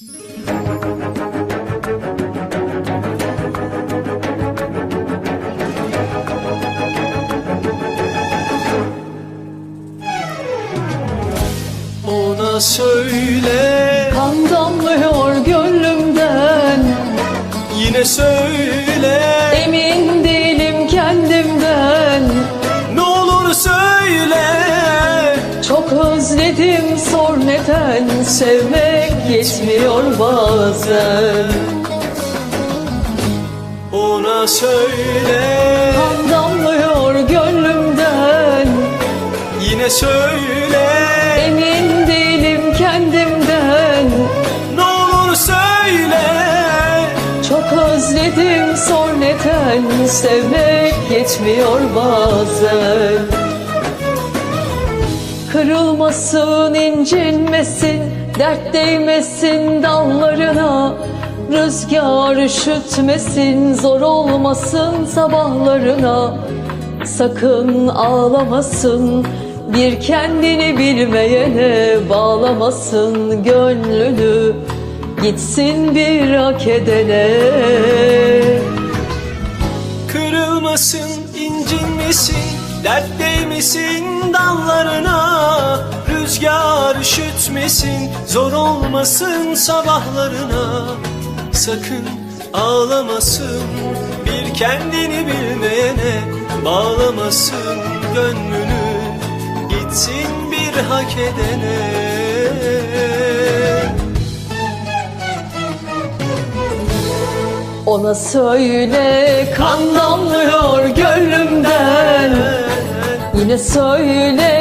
Ona söyle. Kan damlıyor gönlümden. Yine söyle. Emin değilim kendimden. Ne olur söyle Çok özledim sor neden? Sevmek yetmiyor bazen. Ona söyle. Kan damlıyor gönlümden. Yine söyle. Emin değilim kendimden. Ne olur söyle. Çok özledim sor neden? Sevmek yetmiyor bazen Kırılmasın, incinmesin Dert değmesin dallarına. Rüzgar üşütmesin Zor olmasın sabahlarına. Sakın ağlamasın Bir kendini bilmeyene Bağlamasın gönlünü. Gitsin bir hak edene. Kırılmasın, incinmesin Dert değmesin dallarına Rüzgar üşütmesin Zor olmasın sabahlarına. Sakın ağlamasın Bir kendini bilmeyene Bağlamasın gönlünü. Gitsin bir hak edene. Ona söyle kan damlıyor gönlümden. Yine söyle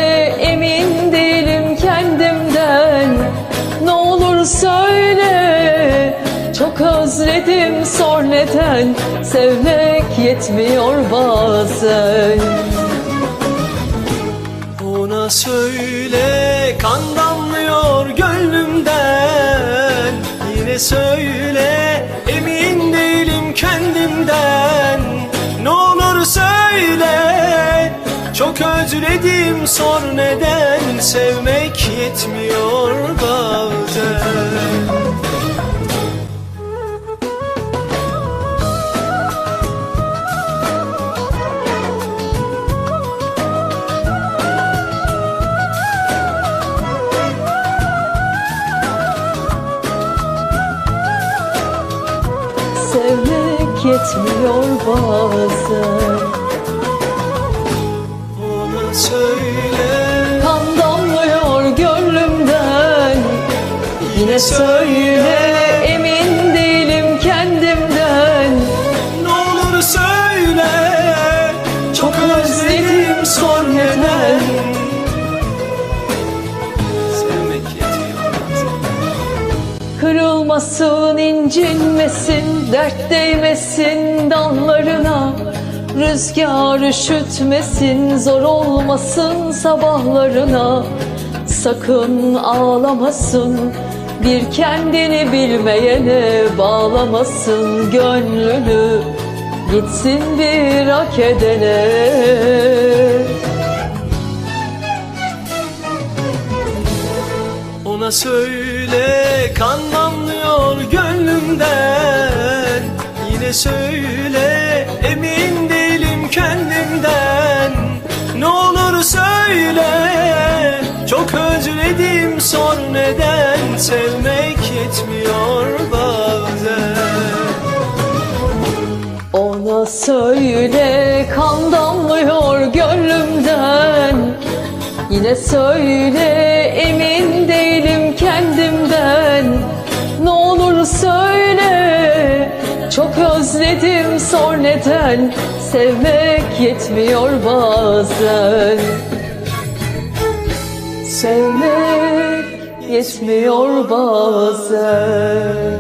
özledim sor neden? Sevmek yetmiyor bazen. Ona söyle kan damlıyor gönlümden. Yine söyle emin değilim kendimden. Ne olur söyle çok özledim sor neden? Sevmek yetmiyor yetmiyor bazen. Ona söyle. Kan damlıyor gönlümden. Yine söyle Kırılmasın, incinmesin, dert değmesin dallarına. Rüzgar üşütmesin, zor olmasın sabahlarına. Sakın ağlamasın, bir kendini bilmeyene bağlamasın gönlünü. Gitsin bir hak edene. Ona söyle kan Söyle emin değilim kendimden. Ne olur söyle çok özledim sor neden. Sevmek yetmiyor bazen. Ona söyle kan damlıyor gönlümden. Yine söyle özledim sor neden Sevmek yetmiyor bazen. Sevmek yetmiyor bazen